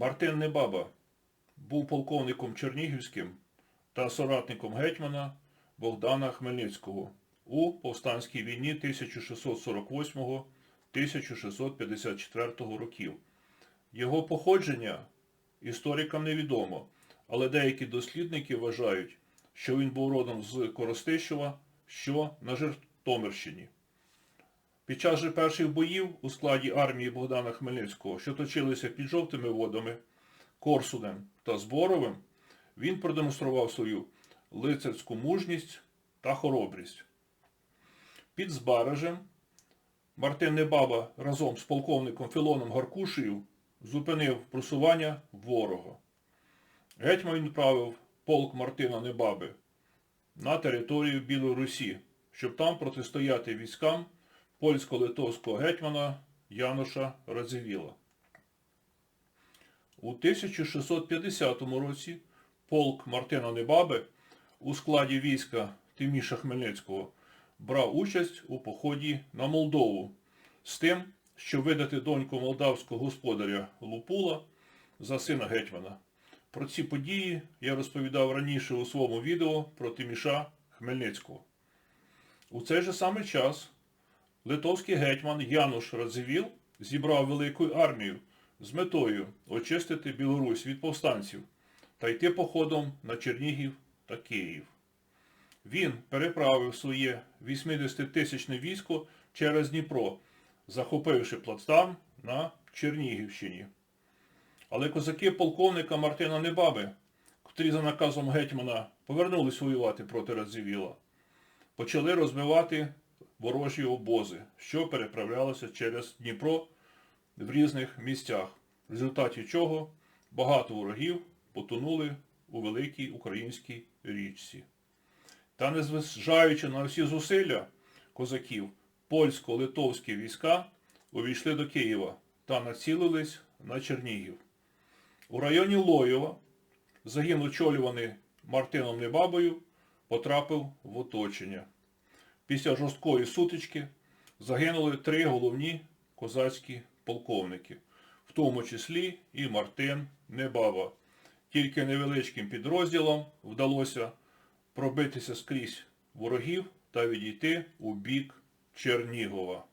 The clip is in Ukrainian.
Мартин Небаба був полковником Чернігівським та соратником гетьмана Богдана Хмельницького у повстанській війні 1648-1654 років. Його походження історикам невідомо, але деякі дослідники вважають, що він був родом з Коростищева, що на Житомирщині. Під час же перших боїв у складі армії Богдана Хмельницького, що точилися під жовтими водами, Корсунем та Зборовим, він продемонстрував свою лицарську мужність та хоробрість. Під Збаражем Мартин Небаба разом з полковником Філоном Гаркушею зупинив просування ворога. Гетьман відправив полк Мартина Небаби на територію Білорусі, щоб там протистояти військам польсько-литовського гетьмана Януша Радзивіла. У 1650 році полк Мартина Небаби у складі війська Тиміша Хмельницького брав участь у поході на Молдову з тим, щоб видати доньку молдавського господаря Лупула за сина гетьмана. Про ці події я розповідав раніше у своєму відео про Тиміша Хмельницького. У цей же самий час литовський гетьман Януш Радзивіл зібрав велику армію з метою очистити Білорусь від повстанців та йти походом на Чернігів та Київ. Він переправив своє 80-тисячне військо через Дніпро, захопивши плацдарм на Чернігівщині. Але козаки полковника Мартина Небаби, котрі за наказом гетьмана повернулись воювати проти Радзивіла, почали розбивати ворожі обози, що переправлялися через Дніпро в різних місцях, в результаті чого багато ворогів потонули у великій українській річці. Та незважаючи на всі зусилля козаків, польсько-литовські війська увійшли до Києва та націлились на Чернігів. У районі Лоєва загін, очолюваний Мартином Небабою, потрапив в оточення. Після жорсткої сутички загинули три головні козацькі полковники, в тому числі і Мартин Небаба. Тільки невеличким підрозділом вдалося пробитися скрізь ворогів та відійти у бік Чернігова.